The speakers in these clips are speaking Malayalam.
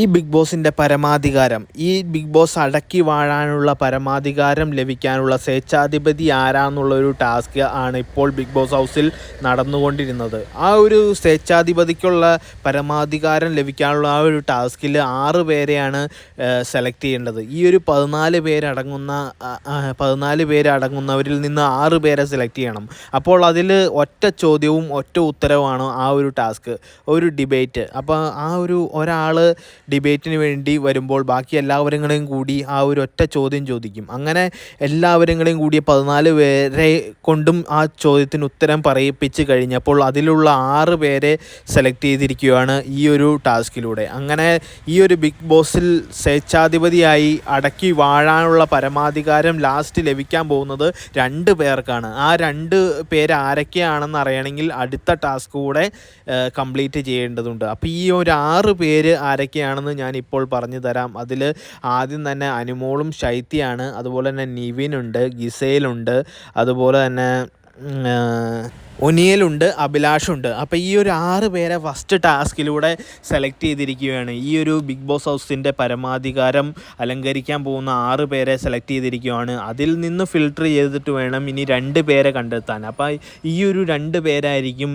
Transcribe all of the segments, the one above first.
ഈ ബിഗ് ബോസിന്റെ പരമാധികാരം ഈ ബിഗ് ബോസ് അടക്കി വാഴാനുള്ള പരമാധികാരം ലഭിക്കാനുള്ള സ്വേച്ഛാധിപതി ആരാന്നുള്ള ഒരു ടാസ്ക് ആണ് ഇപ്പോൾ ബിഗ് ബോസ് ഹൗസിൽ നടന്നുകൊണ്ടിരുന്നത്. ആ ഒരു സ്വേച്ഛാധിപതിക്കുള്ള പരമാധികാരം ലഭിക്കാനുള്ള ആ ഒരു ടാസ്കിൽ ആറ് പേരെയാണ് സെലക്ട് ചെയ്യേണ്ടത്. ഈ ഒരു പതിനാല് പേരടങ്ങുന്ന പതിനാല് പേരടങ്ങുന്നവരിൽ നിന്ന് ആറ് പേരെ സെലക്ട് ചെയ്യണം. അപ്പോൾ അതിൽ ഒറ്റ ചോദ്യവും ഒറ്റ ഉത്തരവുമാണ് ആ ഒരു ടാസ്ക് ഒരു ഡിബേറ്റ്. അപ്പോൾ ആ ഒരു ഒരാൾ ഡിബേറ്റിന് വേണ്ടി വരുമ്പോൾ ബാക്കി എല്ലാവരെയും കൂടി ആ ഒരു ഒറ്റ ചോദ്യം ചോദിക്കും. അങ്ങനെ എല്ലാവരെയും കൂടി പതിനാല് പേരെ കൊണ്ടും ആ ചോദ്യത്തിന് ഉത്തരം പറയിപ്പിച്ച് കഴിഞ്ഞപ്പോൾ അതിലുള്ള ആറ് പേരെ സെലക്ട് ചെയ്തിരിക്കുകയാണ് ഈ ഒരു ടാസ്കിലൂടെ. അങ്ങനെ ഈ ഒരു ബിഗ് ബോസിൽ സ്വേച്ഛാധിപതിയായി അടക്കി വാഴാനുള്ള പരമാധികാരം ലാസ്റ്റ് ലഭിക്കാൻ പോകുന്നത് രണ്ട് പേർക്കാണ്. ആ രണ്ട് പേര് ആരൊക്കെയാണെന്ന് അറിയണമെങ്കിൽ അടുത്ത ടാസ്ക് കൂടെ കംപ്ലീറ്റ് ചെയ്യേണ്ടതുണ്ട്. അപ്പോൾ ഈ ഒരു ആറ് പേര് ആരൊക്കെയാണ് ആരാണെന്ന് ഞാൻ ഇപ്പോൾ പറഞ്ഞു തരാം. അതിൽ ആദ്യം തന്നെ അനുമോളും ശൈത്യയാണ്. അതുപോലെ തന്നെ നിവിനുണ്ട് ഗിസയിലുണ്ട് അതുപോലെ തന്നെ ഒനിയലുണ്ട് അഭിലാഷുണ്ട്. അപ്പോൾ ഈ ഒരു ആറ് പേരെ ഫസ്റ്റ് ടാസ്കിലൂടെ സെലക്ട് ചെയ്തിരിക്കുകയാണ്. ഈ ഒരു ബിഗ് ബോസ് ഹൗസിന്റെ പരമാധികാരം അലങ്കരിക്കാൻ പോകുന്ന ആറ് പേരെ സെലക്ട് ചെയ്തിരിക്കുകയാണ്. അതിൽ നിന്ന് ഫിൽട്ടർ ചെയ്തിട്ട് വേണം ഇനി രണ്ട് പേരെ കണ്ടെത്താൻ. അപ്പോൾ ഈ ഒരു രണ്ട് പേരായിരിക്കും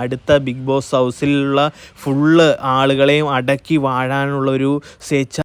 അടുത്ത ബിഗ് ബോസ് ഹൗസിലുള്ള ഫുള്ള് ആളുകളെയും അടക്കി വാഴാനുള്ളൊരു സ്വേച്ഛ